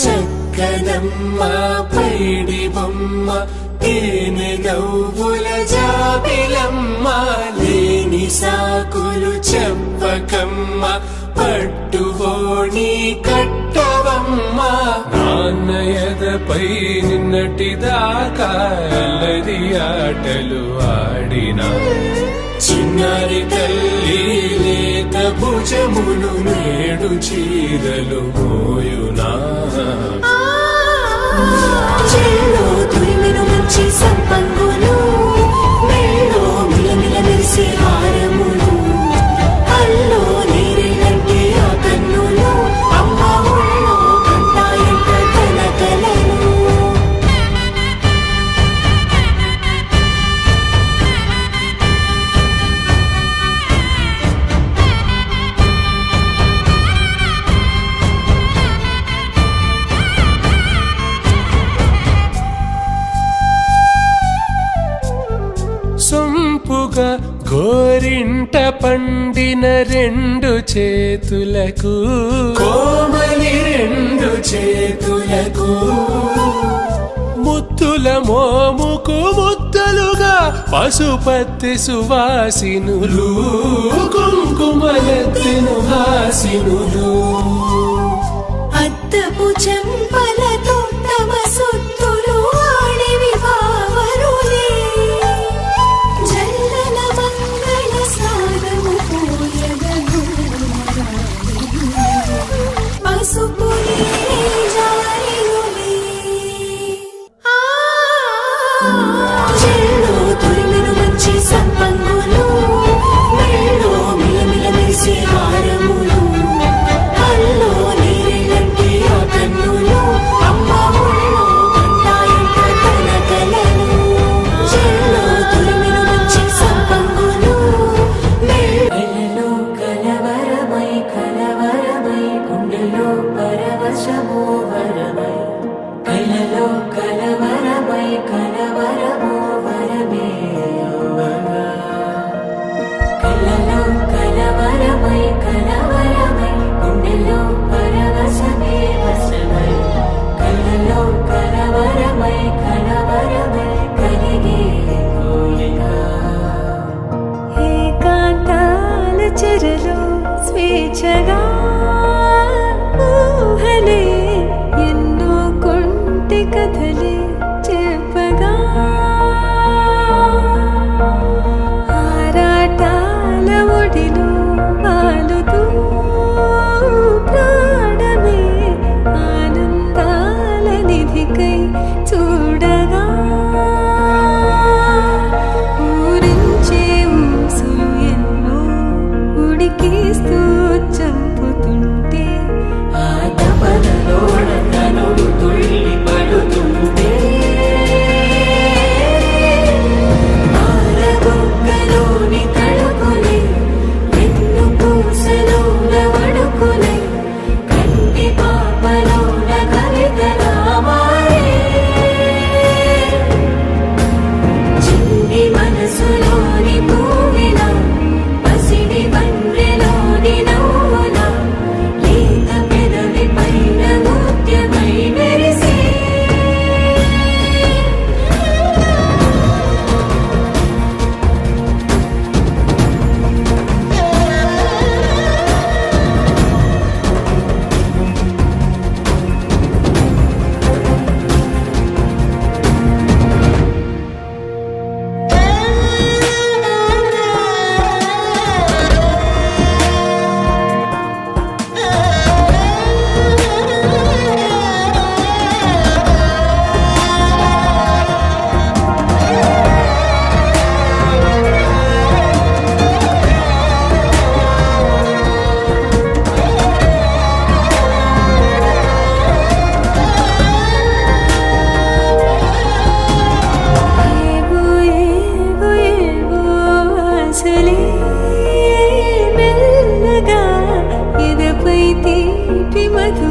చక్కనమ్మ పైడి బొమ్మ తేనె నవ్వుల జాబిలమ్మ లేని సాకులు చెప్పకమ్మ పట్టువోణి కట్టవమ్మ. నాన్నయదపై నిన్నటి దాకా అల్లరి ఆటలు ఆడిన. చిన్నారి తల్లి భుజములు నేడు చీరలు పోయునా గోరింట పండిన రెండు చేతులకు. కోమలి రెండు చేతులకు. ముత్తుల మోముకు ముద్దలుగా పశుపతి సువాసినులు. కుంకుమలెత్తిను హాసినులు అద్దపు చెంపలతో my